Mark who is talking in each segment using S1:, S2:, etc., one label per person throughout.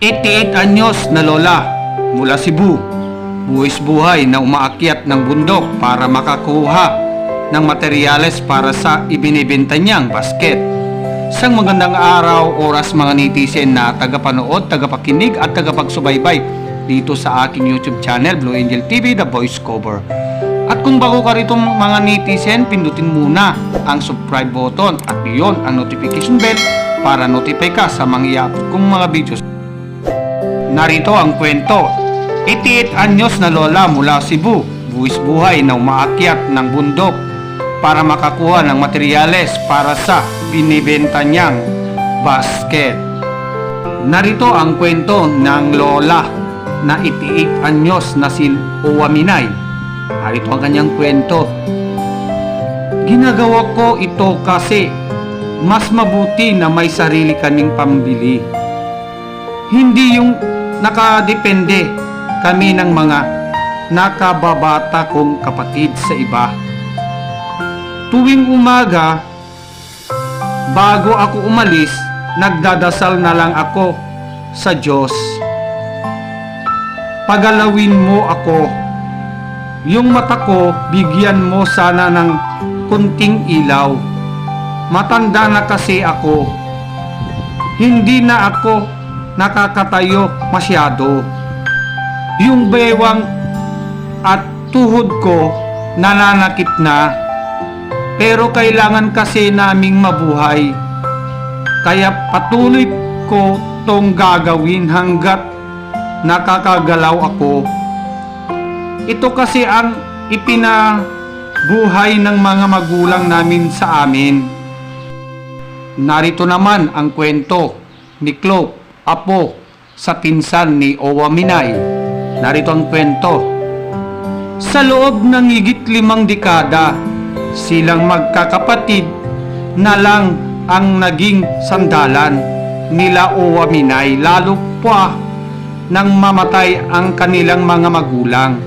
S1: 88 anyos na lola mula Cebu. Buwis buhay na umaakyat ng bundok para makakuha ng materyales para sa ibinibenta niyang basket. Isang magandang araw, oras mga netizen na tagapanood, tagapakinig at tagapagsubaybay dito sa aking YouTube channel, Blue Angel TV, The Voice Cover. At kung bago ka rito mga netizen, pindutin muna ang subscribe button at iyon ang notification bell para notify ka sa mga i-upload kong mga videos. Narito ang kwento. 88 anyos na lola mula Cebu, buwis buhay na umaakyat ng bundok para makakuha ng materyales para sa binibenta niyang basket. Narito ang kwento ng lola na 88 anyos na si Uwaminay. Narito ang kanyang kwento. Ginagawa ko ito kasi mas mabuti na may sarili kaming pambili. Hindi yung nakadepende kami ng mga nakababata kong kapatid sa iba. Tuwing umaga, bago ako umalis, nagdadasal na lang ako sa Diyos. Pagalawin mo ako. Yung mata ko, bigyan mo sana ng kunting ilaw. Matanda na kasi ako. Hindi na ako nakakatayo masyado. Yung bewang at tuhod ko nananakit na. Pero kailangan kasi naming mabuhay. Kaya patuloy ko tong gagawin hanggat nakakagalaw ako. Ito kasi ang ipinabuhay ng mga magulang namin sa amin. Narito naman ang kwento ni Cloak, apo sa pinsan ni Owa Minay. Narito ang kwento. Sa loob ng higit limang dekada, silang magkakapatid na lang ang naging sandalan nila Owa Minay lalo pa nang mamatay ang kanilang mga magulang.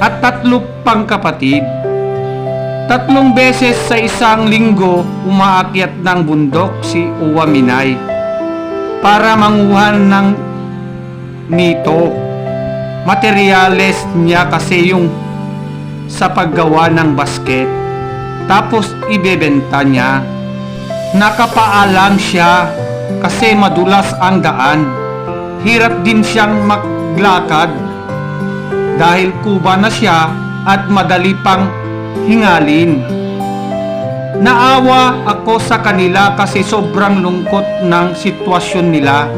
S1: At tatlo pang kapatid. Tatlong beses sa isang linggo umaakyat ng bundok si Uwa Minay para manguhan ng nito. Materyales niya kasi yung sa paggawa ng basket. Tapos ibebenta niya. Nakapaalam siya kasi madulas ang daan. Hirap din siyang maglakad dahil kuba na siya at madali pang hingalin. Naawa ako sa kanila kasi sobrang lungkot ng sitwasyon nila.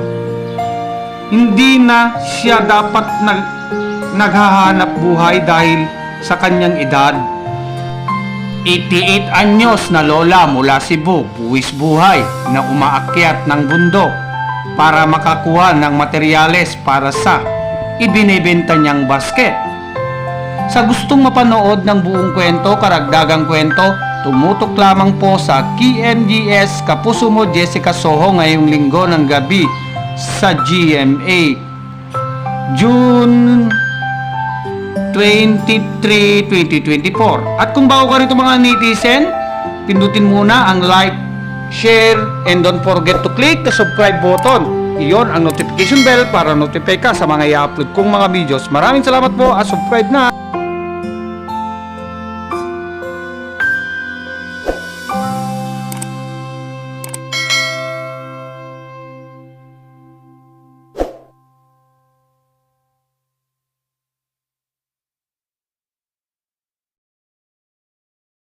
S1: Hindi na siya dapat nag naghahanap buhay dahil sa kanyang edad. 88 anyos na lola mula Cebu, buwis buhay na umaakyat ng bundok para makakuha ng materyales para sa ibinebenta niyang basket. Sa gustong mapanood ng buong kwento, karagdagang kwento, tumutok lamang po sa KNGS Kapuso mo Jessica Soho ngayong linggo ng gabi sa GMA. June 23, 2024. At kung bago ka rito mga netizen, pindutin muna ang like, share, and don't forget to click the subscribe button. Iyon ang notification bell para notify ka sa mga i-upload kong mga videos. Maraming salamat po at subscribe na!